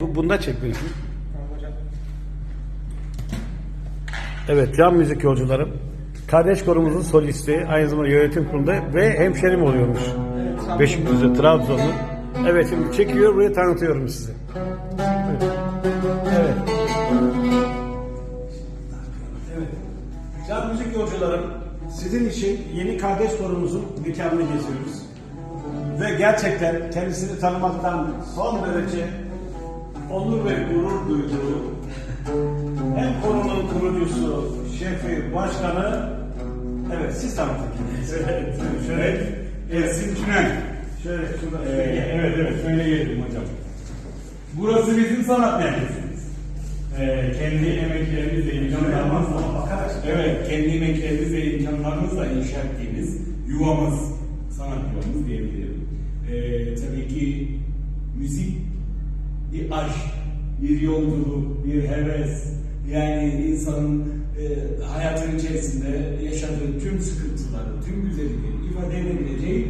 Bu- Bunda çek beni. Evet, can müzik yolcularım. Kardeş korumuzun solisti, aynı zamanda yönetim kurulunda ve hemşerim oluyormuş. Beşiktaş'ta, Trabzonlu. Evet, şimdi çekiyor, buraya tanıtıyorum size. Evet. Evet. Can müzik yolcularım, sizin için yeni kardeş korumuzun mekanını geziyoruz. Ve gerçekten kendisini tanımaktan son derece onur ve gurur duyduğu hem konunun kurucusu, şefi, başkanı evet siz kendinizi. Evet, şöyle Ersin Tünel. şöyle şurada Ee, evet evet şöyle gelelim hocam. Burası bizim sanat merkezimiz. Ee, kendi emeklerimizle imkanlarımızla. Evet kendi emeklerimizle imkanlarımızla inşa ettiğimiz yuvamız, sanat yuvamız diyebilirim. Ee, tabii ki müzik bir aşk, bir yolculuk, bir heves. Yani insanın e, hayatın içerisinde yaşadığı tüm sıkıntıları, tüm güzellikleri ifade edebileceği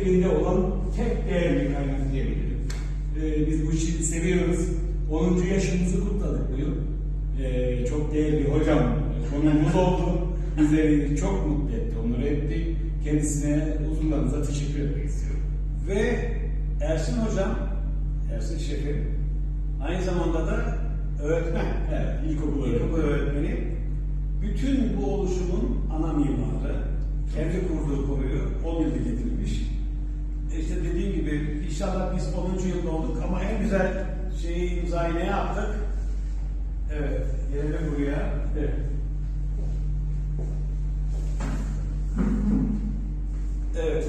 elinde olan tek değerli kaynak diyebilirim. E, biz bu işi seviyoruz. 10. yaşımızı kutladık bu. E, çok değerli hocam konuğumuz oldu. Bizleri çok mutlu etti, onur etti. Kendisine uzunlarınıza teşekkür etmek istiyorum. Ve Ersin Hocam, Ersin Şefim, aynı zamanda da öğretmen. Evet, ilkokul öğretmeni. İlkokul öğretmeni. Bütün bu oluşumun ana mimarı, kendi kurduğu konuyu 10 yılda getirmiş. E İşte dediğim gibi inşallah biz 10. yılda olduk ama en güzel şeyi imzayı ne yaptık? Evet, gelelim buraya. Evet. Evet,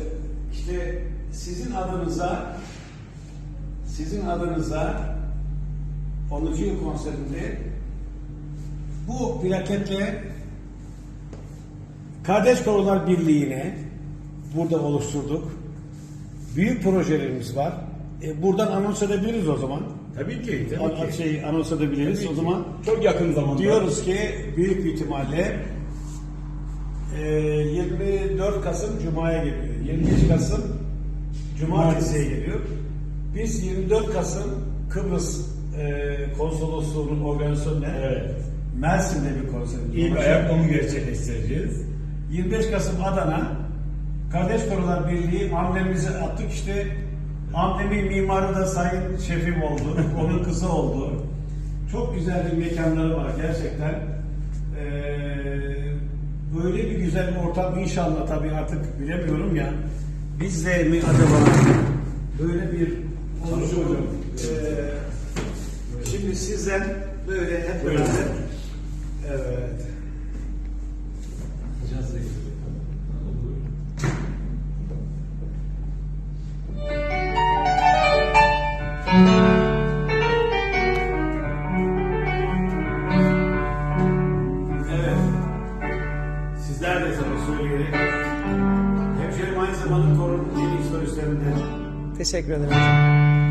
işte sizin adınıza, sizin adınıza 10. yıl konserinde bu plaketle Kardeş Korolar Birliği'ne burada oluşturduk. Büyük projelerimiz var. E, buradan anons edebiliriz o zaman. Tabii ki, tabii An- ki. Şey, anons edebiliriz. Tabii o ki. zaman çok yakın zamanda Diyoruz ki büyük bir ihtimalle e, 24 Kasım Cuma'ya geliyor. 25 Kasım Cumartesi'ye geliyor. Biz 24 Kasım Kıbrıs e, Konsolosluğu'nun organizasyonuyla Evet. Mersin'de bir konserimiz İlk olacak. ayak onu gerçekleştireceğiz. 25 Kasım Adana Kardeş Korular Birliği amblemimizi attık işte amblemin mimarı da sayın şefim oldu. Onun kızı oldu. Çok güzel bir mekanları var gerçekten. Ee, böyle bir güzel bir ortam inşallah tabii artık bilemiyorum ya. Biz de mi acaba böyle bir hocam. Ee, şimdi sizden böyle hep beraber evet. Evet. Sizler de tabii söyleyerek. Hemşerim aynı zamanda korunun yeni historislerinden. Teşekkür ederim hocam.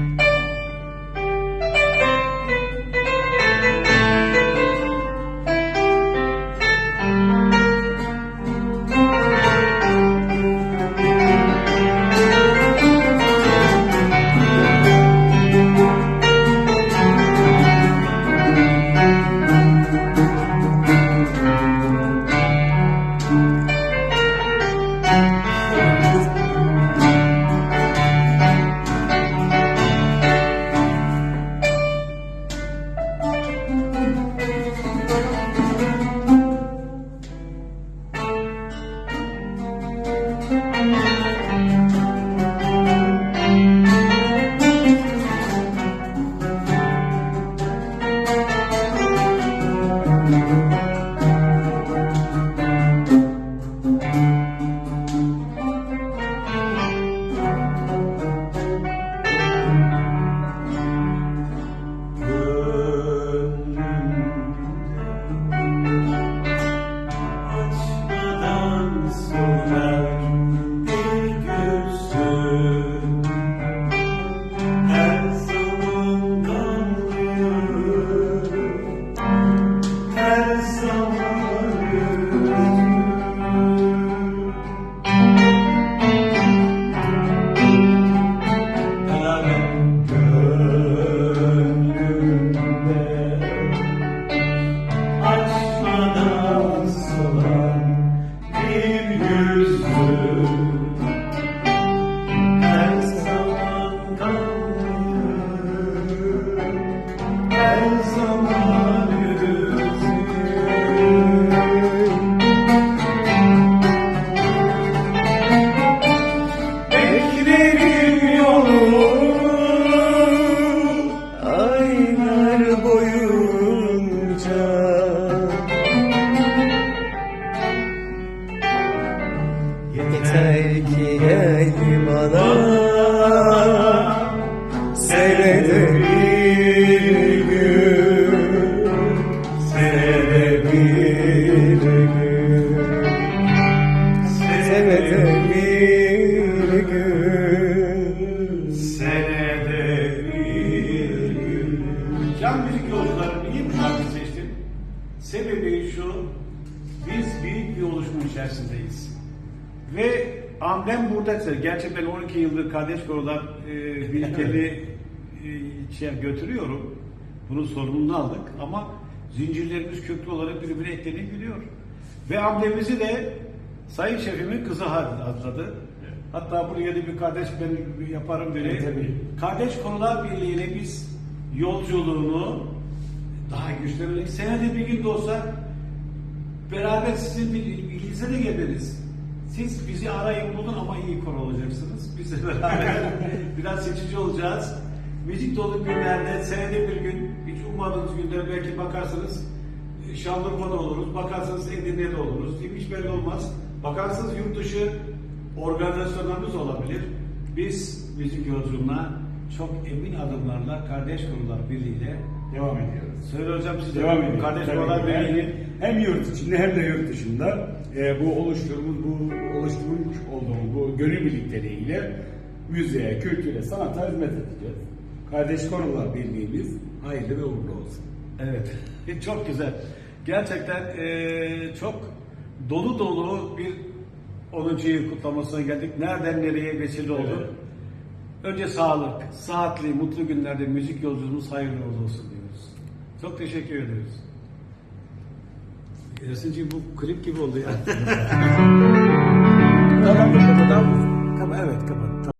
Father. Can müzik yolcuları niye bu şarkıyı seçtim? Sebebi şu, biz büyük bir oluşum içerisindeyiz. Ve amblem buradaysa, gerçi ben 12 yıldır kardeş korolar e, birlikleri e, şey götürüyorum. Bunun sorumluluğunu aldık ama zincirlerimiz köklü olarak birbirine eklenebiliyor. Ve amblemimizi de Sayın Şefimin kızı adladı. Hatta buraya da bir kardeş ben yaparım dedi. Evet, tabii. Kardeş Konular Birliği'ne biz yolculuğunu daha güçlendirdik. Senede bir gün de olsa beraber sizin bir ilginize de geliriz. Siz bizi arayın bulun ama iyi koro olacaksınız. Biz de beraber biraz seçici olacağız. Müzik dolu günlerde senede bir gün hiç ummadığınız günlere belki bakarsınız e, Şanlıurfa'da oluruz, bakarsınız Edirne'de oluruz. Hiç belli olmaz. Bakarsınız yurt dışı organizasyonlarımız olabilir. Biz müzik yolculuğuna çok emin adımlarla Kardeş Konular Birliği'yle Devam ediyoruz. Söyle hocam siz de Devam ediyoruz. Kardeş ki. Birliği'nin hem yurt içinde hem de yurt dışında e, bu oluşturmuş, bu oluşturmuş olduğumuz bu gönül birlikleriyle müziğe, kültüre, sanata hizmet edeceğiz. Kardeş Konular Birliği'miz hayırlı ve uğurlu olsun. Evet. Çok güzel. Gerçekten eee, çok dolu dolu bir 10. yıl kutlamasına geldik. Nereden nereye vesile oldu. Evet. Önce sağlık, saatli, mutlu günlerde müzik yolculuğumuz hayırlı olsun diyoruz. Çok teşekkür ediyoruz. Yasin'ciğim bu klip gibi oldu ya. Tamam, tamam. Kapa- evet kapat.